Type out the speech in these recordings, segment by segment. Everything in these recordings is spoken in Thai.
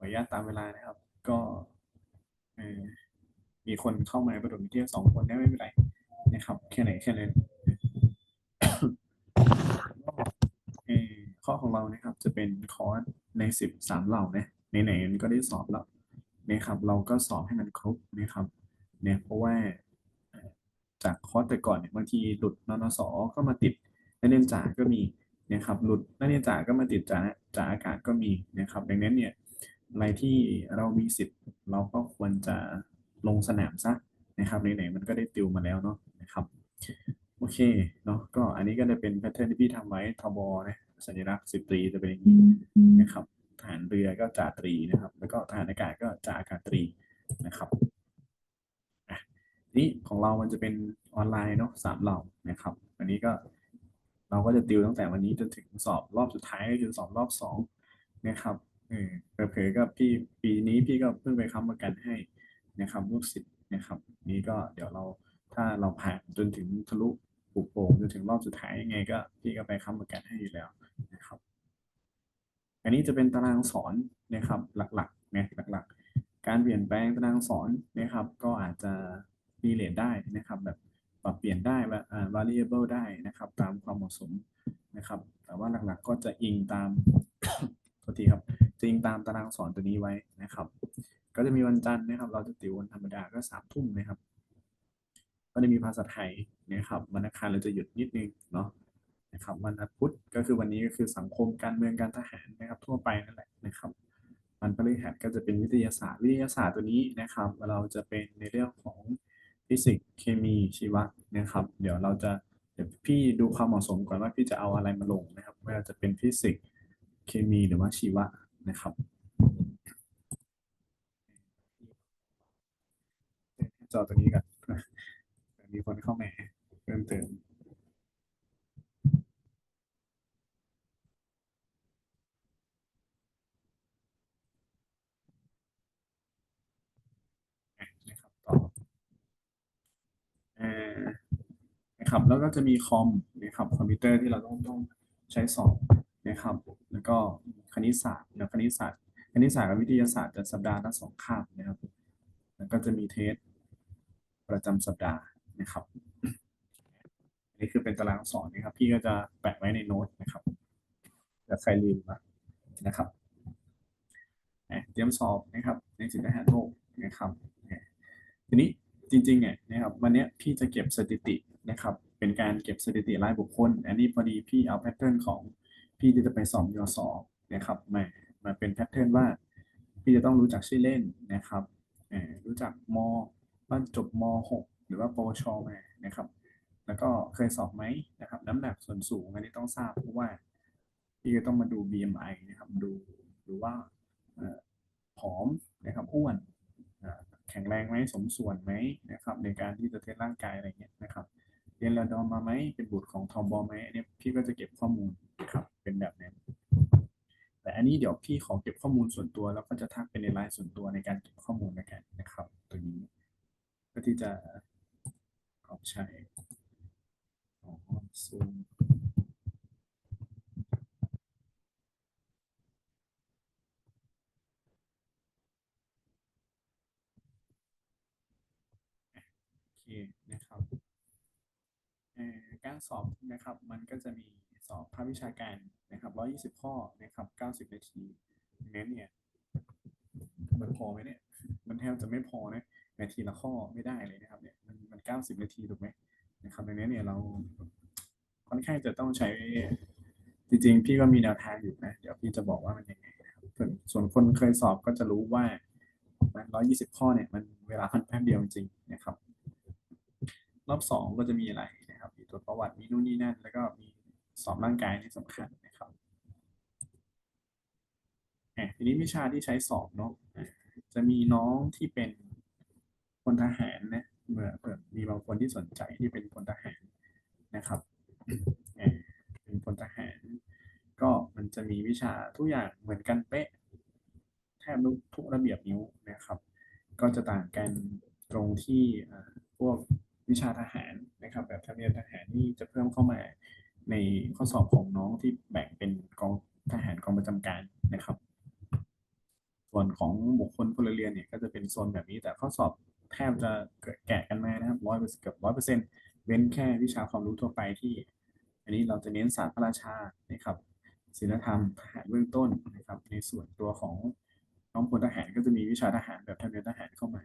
ออนุญาตตามเวลานะครับ ก็มีคนเข้ามาประดมเที่ยวสองคนได้ไม่เป็นไรนะครับ แค่ไหนแค่นั้นเออข้อของเรานะครับ จะเป็นคอร์สในสิบสามเหล่านะไหนๆมันก็ได้สอบแล้วนะครับ เราก็สอบให้มันครบนะครับ เนี่ยเพราะว่าจากคอร์สแต่ก่อนเนี่ยบางทีหลุดนนสก็มาติดนักเรียนจ่าก็มีนะครับหลุดนักเรียนจ่าก็มาติดจ่าจ่าอากาศก็มีนะครับ ดังนั้นเนี่ย อะไรที่เรามีสิทธิ์เราก็ควรจะลงสนามซะนะครับไหนๆมันก็ได้ติวมาแล้วเนาะนะครับโอเคเนาะก็อันนี้ก็จะเป็นแพทเทิร์นที่พี่ทำไว้ทบนะสัญลักษณ์สิบตรีจะเป็นอย่างนี้นะครับทหารเรือก็จ่าตรีนะครับ แล้วก็ทหารอากาศก็จ่าอากาศตรีนะครับนี่ของเรามันจะเป็นออนไลน์เนาะสามเหล่านะครับ อันนี้ก็เราก็จะติวตั้งแต่วันนี้จนถึงสอบรอบสุดท้ายก็คือสอบรอบสองนะครับ เออเผลอๆก็พี่ปีนี้พี่ก็เพิ่งไปค้ำประกันให้นะครับลูกศิษย์นะครับ นี่ก็เดี๋ยวเราถ้าเราผ่านจนถึงทะลุปุกโป่งจนถึงรอบสุดท้ายยังไงก็พี่ก็ไปค้ำประกันให้อยู่แล้วนะครับ อันนี้จะเป็นตารางสอนนะครับหลักๆนะหลักๆ การเปลี่ยนแปลงตารางสอนนะครับ ก็อาจจะรีเลทได้นะครับ แบบปรับเปลี่ยนได้แบบอ่า variable ได้นะครับ ตามความเหมาะสมนะครับ แต่ว่าหลักๆก็จะอิงตามโทษทีครับ จะอิงตามตารางสอนตัวนี้ไว้นะครับ ก็จะมีวันจันทร์นะครับ เราจะติววันธรรมดาก็สามทุ่มนะครับ ก็จะมีภาษาไทยนะครับวันอังคารเราจะหยุดนิดนึงเนาะนะครับวันพุธก็คือวันนี้ก็คือสังคมการเมืองการทหารนะครับ ทั่วไปนั่นแหละนะครับวันพฤหัสก็จะเป็นวิทยาศาสตร์วิทยาศาสตร์ตัวนี้นะครับ เราจะเป็นในเรื่องของฟิสิกส์เคมีชีวะนะครับ เดี๋ยวเราจะเดี๋ยวพี่ดูความเหมาะสมก่อนว่าพี่จะเอาอะไรมาลงนะครับว่าจะเป็นฟิสิกส์เคมีหรือว่าชีวะ นะครับจอตัวนี้กันมีคนเข้ามาเพิ่มเติมนะครับต่ออ่อนะครับแล้วก็จะมีคอมนะครับคอมพิวเตอร์ที่เราต้องต้องใช้สอบนะครับ แล้วก็ ณิตศาสตร์นะคณิตศาสตร์คณิตศาสตร์กับวิทยาศาสตร์จะสัปดาห์ละสองคาบนะครับแล้วก็จะมีเทสประจำสัปดาห์นะครับนนี้คือเป็นตารางสอนนะครับ พี่ก็จะแปะไว้ในโน้ตนะครับแต่ใครลืมนะครับเตรียมสอบนะครับ ในสินทหารโลกนะครับทีนี้จริงๆเนี่ยนะครับวันนี้พี่จะเก็บสถิตินะครับ เป็นการเก็บสถิติรายบุคคล อันนี้พอดีพี่เอาแพทเทิร์นของพี่ที่จะไปสอบยศ นะครับมามาเป็นแพทเทิร์นว่าพี่จะต้องรู้จักชื่อเล่นนะครับรู้จักมว่านจบม .6 หรือว่าปวชมานะครับ แล้วก็เคยสอบไหมนะครับ น้ำหนักส่วนสูงอันนี้ต้องทราบเพราะว่าพี่ก็ต้องมาดู BMI นะครับดูดูว่าผอมนะครับอ้วนแข็งแรงไหมสมส่วนไหมนะครับ ในการที่จะเทสร่างกายอะไรเงี้ยนะครับเรียนระดอมมาไหมเป็นบุตรของทอมบอไหมอันนี้พี่ก็จะเก็บข้อมูลนะครับเป็นแบบนั้น แต่อันนี้เดี๋ยวพี่ขอเก็บข้อมูลส่วนตัว แล้วก็จะทักเป็นในไลน์ส่วนตัวในการเก็บข้อมูลนการนะครับ ตัวนี้เพื่อที่จะเอาใช้อ๋อซูมโอเคนะครับการสอบนะครับมันก็จะมี สอบภาควิชาการนะครับ120 ข้อนะครับ 90 นาทีงนั้นเนี่ยมันพอไหมเนี่ย มันแทบจะไม่พอนะนาทีละข้อไม่ได้เลยนะครับเนี่ยมันมัน 90 นาทีถูกไหมนะครับดังนั้นเนี่ยเราค่อนข้างจะต้องใช้จริงๆ พี่ก็มีแนวทางอยู่นะ เดี๋ยวพี่จะบอกว่ามันยังไงนะครับส่วนคนเคยสอบก็จะรู้ว่ามัน120ข้อเนี่ยมันเวลาพันแป๊บเดียวจริงนะครับ รอบสองก็จะมีอะไรนะครับ มีตรวจประวัติมีนู่นนี่นั่น แล้วก็มี สอบร่างกายนี่สำคัญนะครับอะทีนี้วิชาที่ใช้สอบเนาะจะมีน้องที่เป็นพลทหารนะเมื่อเผื่อมีบางคนที่สนใจที่เป็นพลทหารนะครับอะเป็นพลทหาร ก็มันจะมีวิชาทุกอย่างเหมือนกันเป๊ะ แทบทุกทุกระเบียบนิ้วนะครับ ก็จะต่างกันตรงที่พวกวิชาทหารนะครับ แบบทะเบียนทหารนี่จะเพิ่มเข้ามา ในข้อสอบของน้องที่แบ่งเป็นกองทหารกองประจำการนะครับ ส่วนของบุคคลพลเรือนเนี่ยก็จะเป็นโซนแบบนี้แต่ข้อสอบแทบจะแกะกันมานะครับร้อยเปอร์เซ็นต์เกือบร้อยเปอร์เซ็นต์เว้นแค่วิชาความรู้ทั่วไปที่ อันนี้เราจะเน้นศาสตร์พระราชานะครับศีลธรรมทหารเบื้องต้นนะครับ ในส่วนตัวของน้องพลทหารก็จะมีวิชาทหารแบบทำเนียนทหารเข้ามา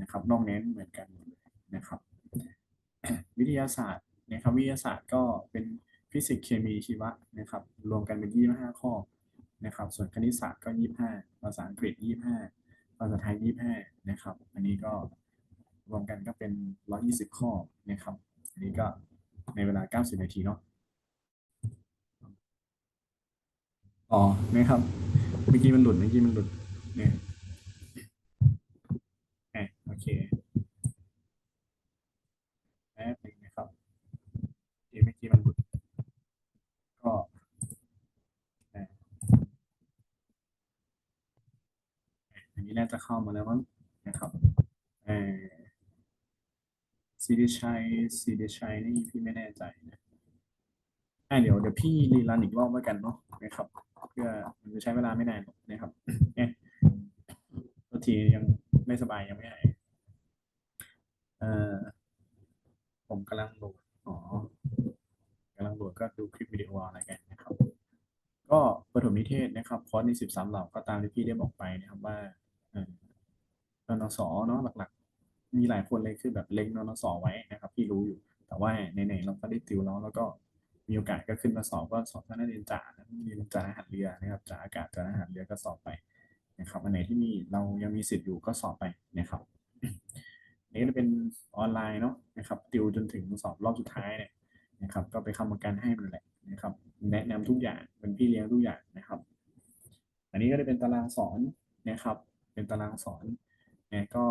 นะครับ นอกเน้นเหมือนกันหมดเลยนะครับ วิทยาศาสตร์นะครับวิทยาศาสตร์ก็เป็น ฟิสิกส์เคมีชีวะนะครับรวมกันเป็น 25 ข้อนะครับส่วนคณิตศาสตร์ก็ 25 ภาษาอังกฤษ 25 ภาษาไทย 25 นะครับ อันนี้ก็รวมกันก็เป็น 120 ข้อนะครับ อันนี้ก็ในเวลา 90 นาทีเนาะอ๋อนะครับ เมื่อกี้มันหลุด เมื่อกี้มันหลุดเนี่ยอะโอเคแป๊บนึงนะครับเมื่อกี้มันหลุด ก็อะอันนี้น่า จะเข้ามาแล้วมั้งนะครับเออซีดีชัยซีดีชัยนี่พี่ไม่แน่ใจนะอะเดี๋ยวเดี๋ยวพี่รีรันอีกรอบแล้กันเนาะนะครับ เพื่อมันจะใช้เวลาไม่นานนะครับเนี่ยทียังไม่สบายยังไม่หายเอ่อผมกำลังโหลดอ๋อกำลังโหลดก็ดูคลิปวิดีโออะไรกันนะครับ ก็ประถมนิเทศนะครับคอร์สในสิบสามเหล่าก็ตามที่พี่ได้บอกไปนะครับว่า นสเนาะหลักๆ มีหลายคนเลยคือแบบเล็งนนสไว้นะครับพี่รู้อยู่ แต่ว่าไหนๆเราก็ได้ติวแล้วแล้วก็มีโอกาสก็ขึ้นมาสอบก็สอบท่านนักเรียนจ่าเรียนจ่าหารเรือนะครับจ่าอากาศจ่าหารเรือก็สอบไปนะครับอันไหนที่มีเรายังมีสิทธิ์อยู่ก็สอบไปนะครับนี่ก็จะเป็นออนไลน์เนาะนะครับติวจนถึงสอบรอบสุดท้ายเนี่ยนะครับ ก็ไปคำประกันให้มันแหละนะครับ แนะนำทุกอย่างเป็นพี่เลี้ยงทุกอย่างนะครับ อันนี้ก็จะเป็นตารางสอนนะครับ เป็นตารางสอน เนี่ยก็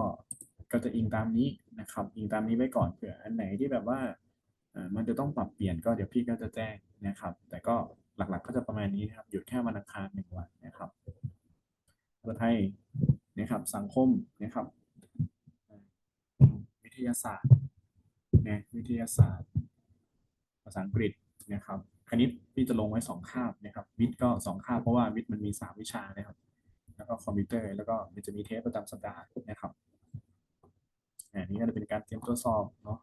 ก็จะอิงตามนี้นะครับ อิงตามนี้ไว้ก่อนเผื่ออันไหนที่แบบว่ามันจะต้องปรับเปลี่ยนก็เดี๋ยวพี่ก็จะแจ้งนะครับ แต่ก็หลักๆก็จะประมาณนี้นะครับ หยุดแค่วันอังคารหนึ่งวันนะครับภาษาไทยนะครับ สังคมนะครับ วิทยาศาสตร์นะวิทยาศาสตร์ ภาษาอังกฤษนะครับ คณิตพี่จะลงไว้สองคาบนะครับ วิทย์ก็สองคาบเพราะว่าวิทย์มันมีสามวิชานะครับ แล้วก็คอมพิวเตอร์ แล้วก็มันจะมีเทปประจำสัปดาห์นะครับอันนี้ก็จะเป็นการเตรียมตัวสอบเนาะ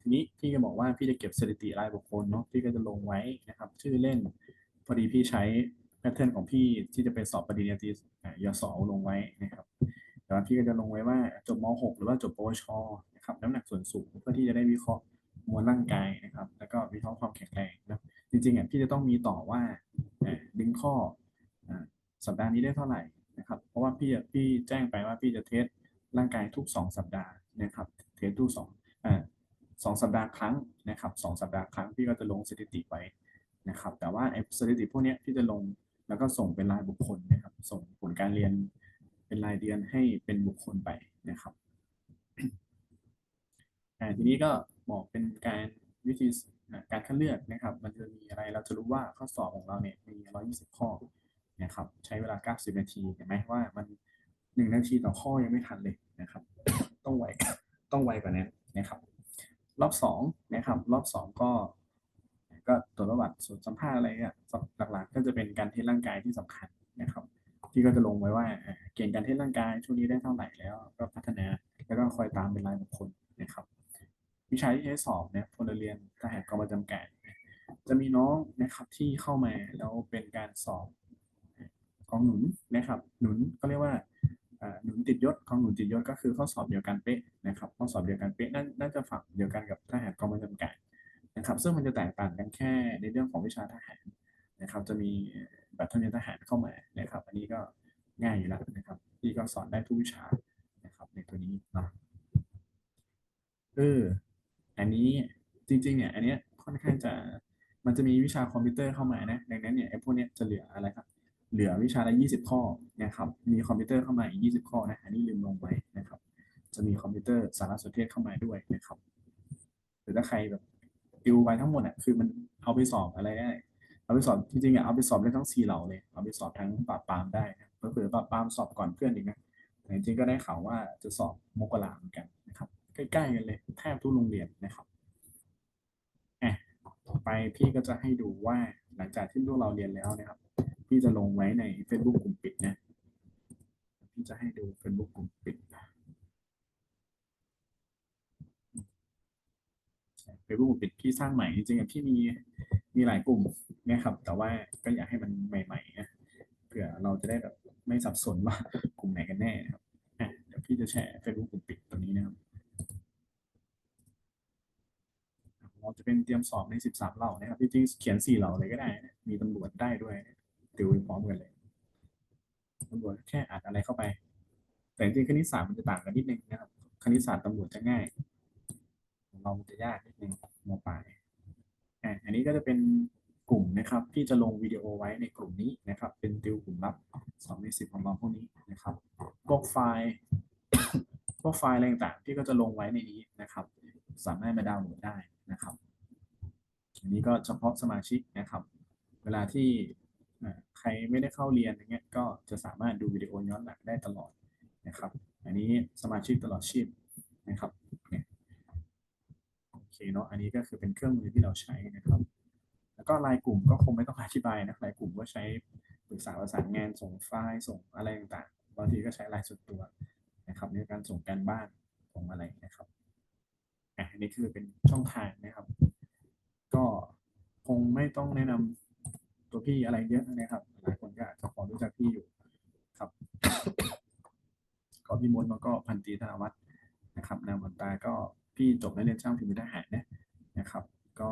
ทีนี้พี่ก็บอกว่าพี่จะเก็บสถิติรายบุคคลเนาะพี่ก็จะลงไว้นะครับ ชื่อเล่นพอดีพี่ใช้แพทเทิร์นของพี่ที่จะไปสอบปริญญาตรีอ่ายศลงไว้นะครับแต่ว่าพี่ก็จะลงไว้ว่าจบม .6 หรือว่าจบปวชนะครับน้ำหนักส่วนสูงเพื่อที่จะได้วิเคราะห์มวลร่างกายนะครับ แล้วก็วิเคราะห์ความแข็งแรงนะจริงๆอะพี่จะต้องมีต่อว่าดึงข้อ สัปดาห์นี้ได้เท่าไหร่นะครับ เพราะว่าพี่อะพี่แจ้งไปว่าพี่จะเทสร่างกายทุก 2 สัปดาห์นะครับ เทสทุกสองอ่าสองสัปดาห์ครั้งนะครับสองสัปดาห์ครั้งพี่ก็จะลงสถิติไว้นะครับ แต่ว่าสถิติพวกนี้พี่จะลงแล้วก็ส่งเป็นรายบุคคลนะครับ ส่งผลการเรียนเป็นรายเดือนให้เป็นบุคคลไปนะครับอ่ทีนี้ก็บอกเป็นการวิธีการคัดเลือกนะครับ มันจะมีอะไรเราจะรู้ว่าข้อสอบของเราเนี่ยมี 120 ข้อ นะครับใช้เวลา 90 นาทีเห็นไหมว่ามันหนึ่งนาทีต่อข้อยังไม่ทันเลยนะครับ ต้องไวต้องไวกว่านั้นนะครับ รอบสองนะครับรอบสองก็ก็ตรวจประวัติส่วนสัมภาษณ์อะไรเนี่ยหลักๆ ก็จะเป็นการเทสร่างกายที่สำคัญนะครับ ที่ก็จะลงไว้ว่าเกณฑ์การเทสร่างกายช่วงนี้ได้เท่าไหร่แล้ว ก็พัฒนาแล้วก็คอยตามเป็นรายบุคคลนะครับ วิชาที่ใช้สอบเนี่ยพลเรือนทหารกองประจำการจะมีน้องนะครับที่เข้ามาแล้วเป็นการสอบ ของหนุนนะครับ หนุนก็เรียกว่าหนุนติดยศของหนุนติดยศก็คือข้อสอบเดียวกันเป๊ะนะครับ ข้อสอบเดียวกันเป๊ะน่าน่าจะฝั่งเดียวกันกับทหารกองประจำการนะครับ ซึ่งมันจะแตกต่างกันแค่ในเรื่องของวิชาทหารนะครับ จะมีแบบทหารทหารเข้ามานะครับ อันนี้ก็ง่ายอยู่แล้วนะครับที่ก็สอนได้ทุกวิชานะครับในตัวนี้เนาะเอออันนี้จริงๆเนี่ยอันเนี้ยค่อนข้างจะมันจะมีวิชาคอมพิวเตอร์เข้ามานะดังนั้นเนี่ยไอ้พวกเนี้ยจะเหลืออะไรครับ เหลือวิชาละยี่สิบข้อนะครับมีคอมพิวเตอร์เข้ามาอีกยี่สิบข้อนะอันนี้ลืมลงไปนะครับ จะมีคอมพิวเตอร์สารสนเทศเข้ามาด้วยนะครับหรือถ้าใครแบบติวไปทั้งหมดอะคือมันเอาไปสอบอะไรได้เอาไปสอบจริงๆอะเอาไปสอบได้ทั้งสี่เหล่าเลยเอาไปสอบทั้งปราบปรามได้นะเผื่อๆปราบปรามสอบก่อนเพื่อนอีกนะแต่จริงๆก็ได้ข่าวว่าจะสอบมกราเหมือนกันนะครับใกล้ๆกันเลยแทบทุกโรงเรียนนะครับอะต่อไปพี่ก็จะให้ดูว่าหลังจากที่พวกเราเรียนแล้วนะครับ พี่จะลงไว้ใน Facebook กลุ่มปิดนะพี่จะให้ดู Facebook กลุ่มปิดเฟซบุ๊กปิดพี่สร้างใหม่จริงๆพี่มีมีหลายกลุ่มนะครับ แต่ว่าก็อยากให้มันใหม่ๆนะเผื่อเราจะได้แบบไม่สับสนว่ากลุ่มไหนกันแน่นะครับเดี๋ยวพี่จะแชร์เฟซบุ๊กกลุ่มปิดตัวนี้นะครับเราจะเป็นเตรียมสอบในสิบสามเหล่านะครับจริงๆเขียนสี่เหล่าเลยก็ได้ มีตำรวจได้ด้วย ติวไปพร้อมกันเลยตำรวจแค่อัดอะไรเข้าไป แต่จริงๆคณิตศาสตร์มันจะต่างกันนิดนึงนะครับ คณิตศาสตร์ตำรวจจะง่ายของเรามันจะยากนิดนึงมปลายอันนี้ก็จะเป็นกลุ่มนะครับ ที่จะลงวิดีโอไว้ในกลุ่มนี้นะครับ เป็นติวกลุ่มลับสองในสิบของเราพวกนี้นะครับพวกไฟล์พวกไฟล์อะไรต่างๆที่ก็จะลงไว้ในนี้นะครับ สามารถมาดาวน์โหลดได้นะครับอันนี้ก็เฉพาะสมาชิกนะครับ เวลาที่ ใครไม่ได้เข้าเรียนอย่างเงี้ยก็จะสามารถดูวิดีโอย้อนหลังได้ตลอดนะครับ อันนี้สมาชิกตลอดชีพนะครับเนี่ยโอเคเนาะอันนี้ก็คือเป็นเครื่องมือที่เราใช้นะครับ แล้วก็ไลน์กลุ่มก็คงไม่ต้องอธิบายนะไลน์กลุ่มก็ใช้ปรึกษาประสานงานส่งไฟล์ส่งอะไรต่างๆบางทีก็ใช้ไลน์ส่วนตัวนะครับในการส่งการบ้านส่งอะไรนะครับอันนี้คือเป็นช่องทางนะครับ ก็คงไม่ต้องแนะนำ พี่อะไรเยอะนะครับหลายคนก็อาจจะพอรู้จักพี่อยู่ครับ ก็พี่มดแล้วก็พันตีธนวัฒน์นะครับนามบนตาก็พี่จบนักเรียนช่างพิมพ์ทหารนะนะครับ ก็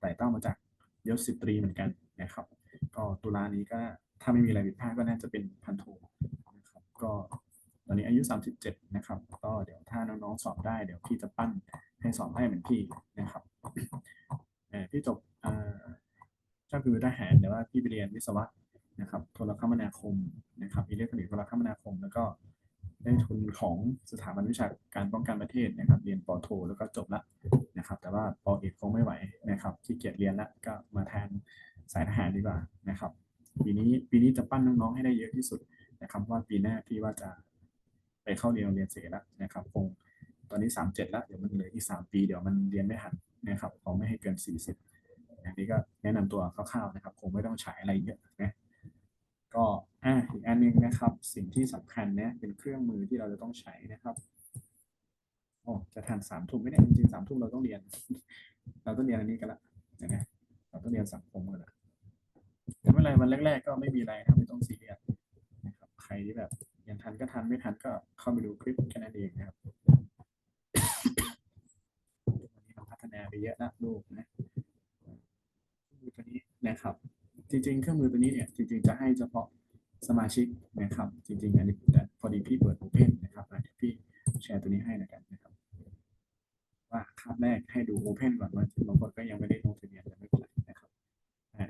ไต่เต้ามาจากยศสิบตรีเหมือนกันนะครับ ก็ตุลานี้ก็ถ้าไม่มีอะไรผิดพลาดก็น่าจะเป็นพันโทนะครับ ก็ตอนนี้อายุ 37 นะครับ ก็เดี๋ยวถ้าน้องๆสอบได้เดี๋ยวพี่จะปั้นให้สอบให้เหมือนพี่นะครับเอ่อพี่จบเอ่อช่างพิมพ์ทหารแต่ว่าพี่ ไปเรียนวิศวะนะครับโทรคมนาคมนะครับอิเล็กทรอนิกส์โทรคมนาคม แล้วก็ได้ทุนของสถาบันวิชาการป้องกันประเทศนะครับ เรียนปอโท แล้วก็จบละนะครับ แต่ว่าปอเอกคงไม่ไหวนะครับขี้เกียจเรียนละก็มาทางสายทหารดีกว่านะครับ ปีนี้ปีนี้จะปั้นน้องๆให้ได้เยอะที่สุดนะครับ ว่าปีหน้าพี่ว่าจะไปเข้าเรียนโรงเรียนเสร็จแล้วนะครับคงตอนนี้สามเจ็ดแล้วเดี๋ยวมันเหลืออีกสามปีเดี๋ยวมันเรียนไม่ทันนะครับขาไม่ให้เกินสี่สิบ อันนี้ก็แนะนำตัวคร่าวๆนะครับ คงไม่ต้องฉายอะไรเยอะนะก็อะอีกอันหนึงนะครับ สิ่งที่สำคัญเนี่ยเป็นเครื่องมือที่เราจะต้องใช้นะครับโอ้จะทันสามทุ่มไม่ได้จริงๆสามทุ่มเราต้องเรียน เราต้องเรียนอันนี้กันละนไหมเราต้องเรียนสังคมกันละแต่ไม่เป็นไรวันแรกๆก็ไม่มีอะไรนะไม่ต้องซีเรียสนะครับ ใครที่แบบยังทันก็ทันไม่ทันก็เข้าไปดูคลิปแค่นั้นเองนะครับวันนี้เราพัฒนาไปเยอะนะลูกนะเครื่องมือตัวนี้นะครับ จริง ๆ เครื่องมือตัวนี้เนี่ยจริง ๆ จะให้เฉพาะสมาชิกนะครับ จริง ๆ อันนี้แต่พอดีพี่เปิด Open นะครับอะเดี๋ยวพี่แชร์ตัวนี้ให้แล้วกันนะครับ ว่าคาบแรกให้ดู Open ก่อนว่าบางคนก็ยังไม่ได้ลงทะเบียนแต่ไม่เป็นไรนะครับ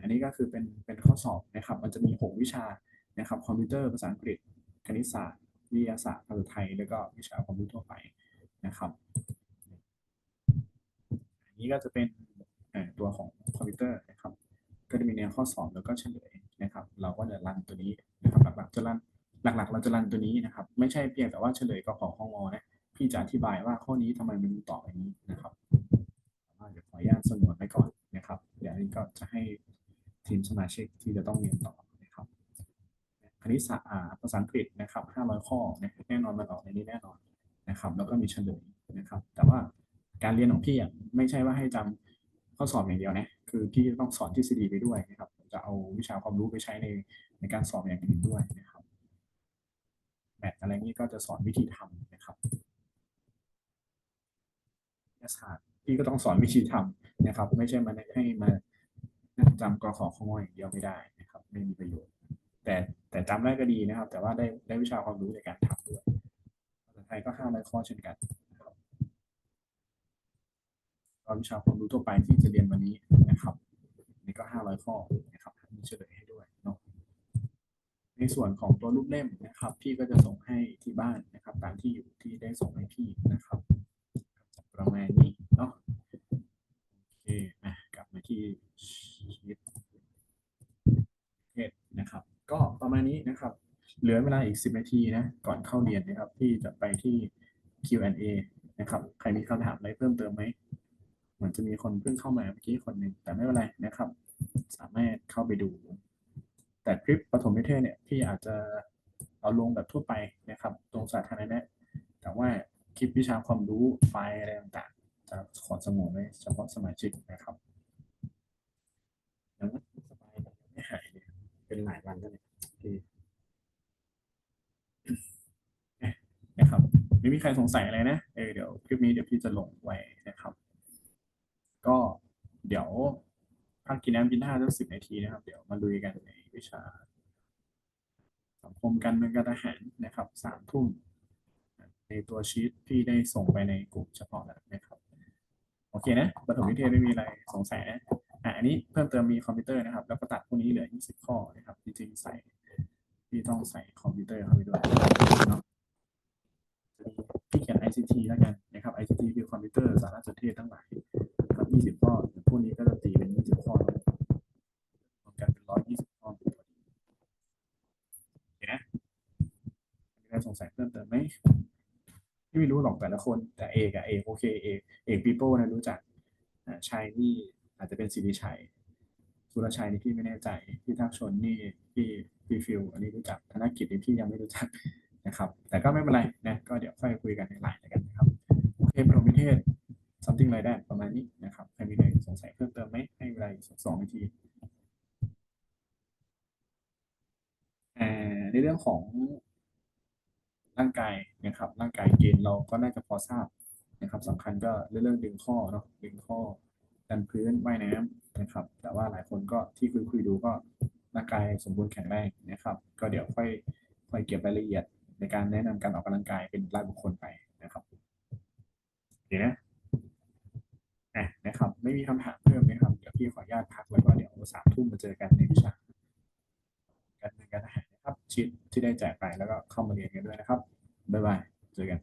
อันนี้ก็คือเป็นเป็นข้อสอบนะครับ มันจะมี 6 วิชานะครับคอมพิวเตอร์ภาษาอังกฤษ คณิตศาสตร์วิทยาศาสตร์ภาษาไทย แล้วก็วิชาความรู้ทั่วไปนะครับ อันนี้ก็จะเป็นตัวของคอมพิวเตอร์นะ ก็จะมีแนวข้อสอบแล้วก็เฉลยนะครับ เราก็จะรันตัวนี้นะครับหลักๆจะรันหลักๆ เราจะรันตัวนี้นะครับ ไม่ใช่เพียงแต่ว่าเฉลยก็ของห้องอนะพี่จะอธิบายว่าข้อนี้ทำไมมันต่ออย่างนี้นะครับเดี๋ยวขออนุญาตสงวนไว้ก่อนนะครับ เดี๋ยวนี้ก็จะให้ทีมสมาชิกที่จะต้องเรียนต่อนะครับคณิตศาสตร์อ่าภาษาอังกฤษนะครับ500 ข้อนะแน่นอนมันออกในนี้แน่นอนนะครับ แล้วก็มีเฉลยนะครับ แต่ว่าการเรียนของพี่ไม่ใช่ว่าให้จำ ข้อสอบอย่างเดียวนะคือพี่ต้องสอนทฤษฎีไปด้วยนะครับจะเอาวิชาความรู้ไปใช้ในในการสอบอย่างอื่นด้วยนะครับแบบอะไรนี้ก็จะสอนวิธีทำนะครับวิทยาศาสตร์พี่ก็ต้องสอนวิธีทำนะครับ ไม่ใช่มาให้มาจำกรขอขโมยอย่างเดียวไม่ได้นะครับ ไม่มีประโยชน์ แต่แต่จำได้ก็ดีนะครับ แต่ว่าได้ได้วิชาความรู้ในการทำด้วยภาษาไทยก็ห้าร้อยข้อเช่นกัน ก็วิชาความรู้ทั่วไปที่จะเรียนวันนี้นะครับนี่ก็500ข้อนะครับมีเฉลยให้ด้วยเนาะในส่วนของตัวรูปเล่มนะครับ พี่ก็จะส่งให้ที่บ้านนะครับ ตามที่อยู่ที่ได้ส่งให้พี่นะครับ ประมาณนี้เนาะโอเคอะกลับมาที่ชีวิตเทศนะครับ ก็ประมาณนี้นะครับ เหลือเวลาอีก 10 นาทีนะ ก่อนเข้าเรียนนะครับ ที่จะไปที่ Q&A นะครับ ใครมีคำถามอะไรเพิ่มเติมไหม จะมีคนเพิ่งเข้ามาเมื่อกี้คนหนึ่งแต่ไม่เป็นไรนะครับ สามารถเข้าไปดู แต่คลิปปฐมนิเทศเนี่ยพี่อาจจะเราลงแบบทั่วไปนะครับ ตรงสาธารณะแต่ว่าคลิปวิชาความรู้ไฟล์อะไรต่างๆ จะขอสงวนไว้เฉพาะสมาชิกนะครับยังไม่สบายไม่หายเลยเป็นหลายวันแล้วเนี่ยโอเคอ่นะครับไม่มีใครสงสัยอะไรนะ เออเดี๋ยวคลิปนี้เดี๋ยวพี่จะลงไว้นะครับ ก็เดี๋ยวพักกินน้ำกินท่าสักสิบนาทีนะครับ เดี๋ยวมาลุยกันในวิชา สังคมการเมืองการทหารนะครับสามทุ่มในตัวชีตที่ได้ส่งไปในกลุ่มเฉพาะแล้วนะครับ โอเคนะปฐมนิเทศไม่มีอะไรสงสัยนะอะอันนี้เพิ่มเติมมีคอมพิวเตอร์นะครับ แล้วก็ตัดพวกนี้เหลือ 20 ข้อนะครับจริงๆใส่ที่ต้องใส่คอมพิวเตอร์เข้าไปด้วยเนาะพี่เขียน ICT แล้วกันนะครับ ICT คือคอมพิวเตอร์สารสนเทศทั้งหลาย นะครับข้อพวกนี้ก็จะตีเป็น20ข้อแล้วรวมกันเป็น120ข้อพอดีโอเคนะมีใครสงสัยเพิ่มเติมไหมที่ไม่รู้หรอกแต่ละคน แต่เอกอะเอกโอเคเอกเอกปีโป้นะรู้จักอ่าชัยนี่อาจจะเป็นสิริชัยสุรชัยนี่พี่ไม่แน่ใจพี่ทักชนนี่พี่พี่ฟิลอันนี้รู้จักธนกิจนี่พี่ยังไม่รู้จักนะครับ แต่ก็ไม่เป็นไรนะก็เดี๋ยวค่อยคุยกันในไลน์กันนะครับโอเคปฐมนิเทศ something like that ประมาณนี้นะครับใครมีอะไรสงสัยเพิ่มเติมไหมให้เวลาสักสองนาทีในเรื่องของร่างกายนะครับ ร่างกายเกณฑ์เราก็น่าจะพอทราบนะครับสำคัญก็เรื่องดึงข้อเนาะดึงข้อดันพื้นว่ายน้ำนะครับ แต่ว่าหลายคนก็ที่คุยคุยดูก็ร่างกายสมบูรณ์แข็งแรงนะครับ ก็เดี๋ยวค่อยค่อยเก็บรายละเอียดในการแนะนำการออกกำลังกายเป็นรายบุคคลไปนะครับโอเคนะะนะครับ ไม่มีคำถามเพิ่มนะครับ เดี๋ยวพี่ขออนุญาตพักแล้วก็เดี๋ยวสามทุ่มมาเจอกันในวิชาการเมืองการอาหารนะครับชิทที่ได้แจกไปแล้วก็เข้ามาเรียนกันด้วยนะครับบ๊ายบายเจอกัน